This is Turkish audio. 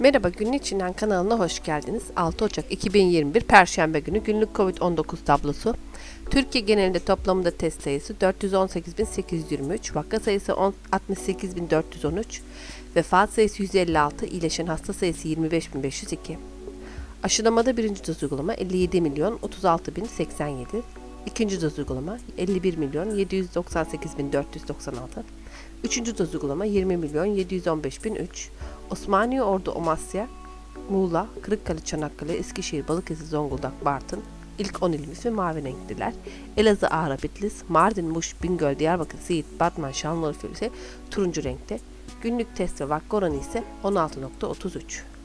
Merhaba Günlük Çin'den kanalına hoş geldiniz. 6 Ocak 2021 Perşembe günü günlük Covid-19 tablosu. Türkiye genelinde toplamda test sayısı 418.823, vaka sayısı 10 68.413, vefat sayısı 156, iyileşen hasta sayısı 25.502. Aşılamada birinci doz uygulama 57 milyon 36 bin 87. İkinci doz uygulama 51 milyon 798 bin 496. Üçüncü doz uygulama 20 milyon 715 bin 3. Osmaniye, Ordu, Amasya, Muğla, Kırıkkale, Çanakkale, Eskişehir, Balıkesir, Zonguldak, Bartın, ilk 10 ilimiz ve mavi renkliler. Elazığ, Ağrı, Bitlis, Mardin, Muş, Bingöl, Diyarbakır, Siirt, Batman, Şanlıurfa ise turuncu renkte. Günlük test ve vaka oranı ise 16.33.